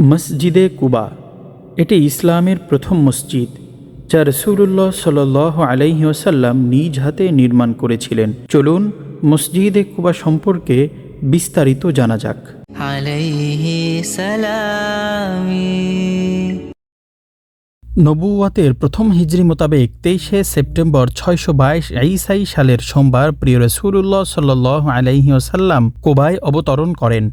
মসজিদে কুবা এটি ইসলামের প্রথম মসজিদ যা রসুল্লাহ সাল আলাইসাল্লাম নিজ হাতে নির্মাণ করেছিলেন। চলুন মসজিদে কুবা সম্পর্কে বিস্তারিত জানা যাক। নবুয়াতের প্রথম হিজরি মোতাবেক তেইশে সেপ্টেম্বর ছয়শো বাইশ সালের সোমবার প্রিয় রসুল্লাহ সাল্লাহ আলাইহিসাল্লাম কোবায় অবতরণ করেন।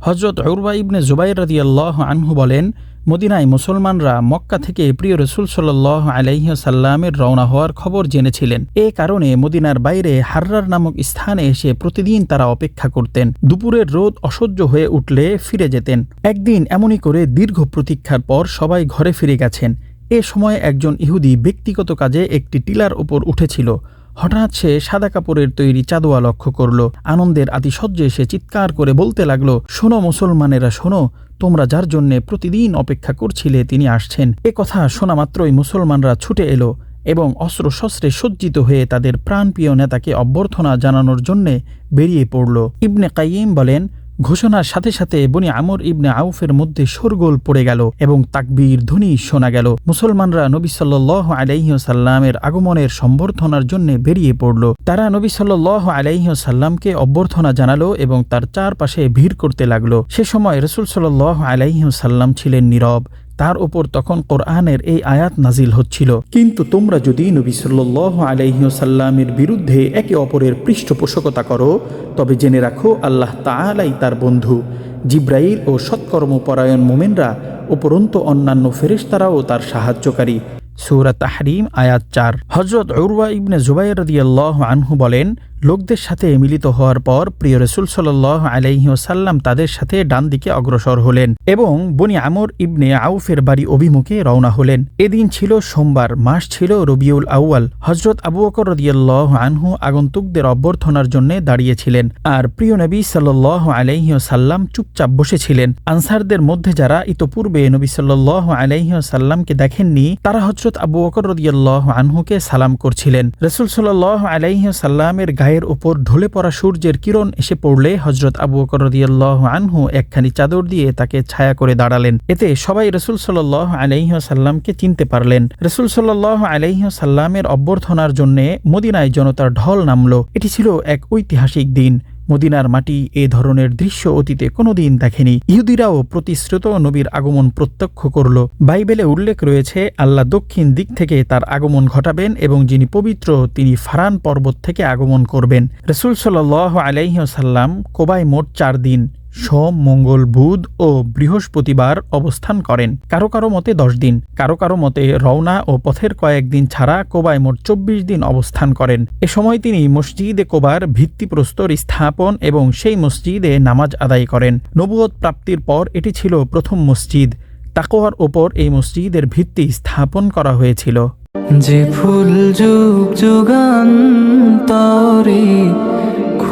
হজরত উরবা ইবনে জুবাইর রাদিয়াল্লাহ আনহু বলেন, মদিনায় মুসলমানরা মক্কা থেকে প্রিয় রসুল সাল্লাহ আলাইসাল্লামের রওনা হওয়ার খবর জেনেছিলেন। এ কারণে মদিনার বাইরে হার্রার নামক স্থানে এসে প্রতিদিন তারা অপেক্ষা করতেন। দুপুরের রোদ অসহ্য হয়ে উঠলে ফিরে যেতেন। একদিন এমনই করে দীর্ঘ প্রতীক্ষার পর সবাই ঘরে ফিরে গেছেন। এ সময় একজন ইহুদি ব্যক্তিগত কাজে একটি টিলার উপর উঠেছিল। হঠাৎ সে সাদা কাপড়ের তৈরি চাদোয়া লক্ষ্য করল। আনন্দের আতিশয্যে সে চিৎকার করে বলতে লাগল, শোনো মুসলমানেরা, শোনো, তোমরা যার জন্যে প্রতিদিন অপেক্ষা করছিলে তিনি আসছেন। এ কথা শোনা মাত্রই মুসলমানরা ছুটে এলো এবং অস্ত্র শস্ত্রে সজ্জিত হয়ে তাদের প্রাণপ্রিয় নেতাকে অভ্যর্থনা জানানোর জন্যে বেরিয়ে পড়ল। ইবনে কাইম বলেন ঘোষণার সাথে সাথে বনি আমর ইবনে আউফের মধ্যে শোরগোল পড়ে গেল এবং তাকবীর ধ্বনি শোনা গেল। মুসলমানরা নবী সাল্লাহ আলাইসাল্লামের আগমনের সম্বর্ধনার জন্য বেরিয়ে পড়ল। তারা নবী সাল্লাহ আলাইসাল্লামকে অভ্যর্থনা জানালো এবং তার চারপাশে ভিড় করতে লাগল। সে সময় রসুল সাল্লাহ আলাইসাল্লাম ছিলেন নীরব। তার ওপর তখন কোরআনের এই আয়াত নাজিল হচ্ছিল। কিন্তু তোমরা যদি নবী সাল্লাহ আলাইসাল্লামের বিরুদ্ধে একে অপরের পৃষ্ঠপোষকতা করো, তবে জেনে রাখো আল্লাহ তাআলাই তার বন্ধু। জিব্রাইল ও সৎকর্মপরায়ণ মোমেনরা, উপরন্তু অন্যান্য ফেরেশতারাও তার সাহায্যকারী। সূরা তাহরিম আয়াত চার। হজরত উরওয়া ইবনে জুবাইর রাদিয়াল্লাহু আনহু বলেন লোকদের সাথে মিলিত হওয়ার পর প্রিয় রসুল সাল্লাহ আলাইসাল্লাম তাদের সাথে ডান দিকে অগ্রসর হলেন এবং বনি আমর ইবনে আউফের বাড়ি অভিমুখে রওনা হলেন। এদিন ছিল সোমবার, মাস ছিল রবিউল আউয়াল। হজরত আবু বকর রদিয়াল্লাহ আনহু আগন্তুকদের অভ্যর্থনার জন্য দাঁড়িয়েছিলেন আর প্রিয় নবী সাল্লাহ আলাইসাল্লাম চুপচাপ বসেছিলেন। আনসারদের মধ্যে যারা ইতোপূর্বে নবী সাল্লাহ আলাইসাল্লামকে দেখেননি, তারা হজরত আবু বকর রদিয়াল্লাহ আনহুকে সালাম করছিলেন। রসুল সাল্লাহ আলাইসাল্লামের গায়ের ওপর ঢলে পড়া সূর্যের কিরণ এসে পড়লে হজরত আবু করদিয়াল্লাহ রদিয়াল্লাহ আনহু একখানি চাদর দিয়ে তাকে ছায়া করে দাঁড়ালেন। এতে সবাই রসুল সাল্লাহ আলাইসাল্লামকে চিনতে পারলেন। রসুল সাল্লাহ আলাইসাল্লামের অভ্যর্থনার জন্যে মদিনায় জনতার ঢল নামল। এটি ছিল এক ঐতিহাসিক দিন। মদিনার মাটি এ ধরনের দৃশ্য অতীতে কোনোদিন দেখেনি। ইহুদিরাও প্রতিশ্রুত নবীর আগমন প্রত্যক্ষ করল। বাইবেলে উল্লেখ রয়েছে, আল্লাহ দক্ষিণ দিক থেকে তার আগমন ঘটাবেন এবং যিনি পবিত্র, তিনি ফারান পর্বত থেকে আগমন করবেন। রসুল সাল আলাইসাল্লাম কোবায় মোট চার দিন। সোম মঙ্গল বুধ ও বৃহস্পতিবার অবস্থান করেন। কারও কারও মতে দশ দিন, কারও কারও মতে রওনা ও পথের কয়েকদিন ছাড়া কোবায় মোট চব্বিশ দিন অবস্থান করেন। এ সময় তিনি মসজিদে কোবার ভিত্তিপ্রস্তর স্থাপন এবং সেই মসজিদে নামাজ আদায় করেন। নবুয়ত প্রাপ্তির পর এটি ছিল প্রথম মসজিদ। তাকোয়ার ওপর এই মসজিদের ভিত্তি স্থাপন করা হয়েছিল। যে ফুল যুগ যুগান্তরে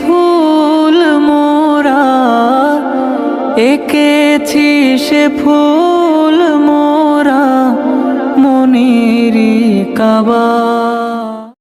ফুল মোরা এঁকেছি সে ফুল মোরা মনেরি কাবা।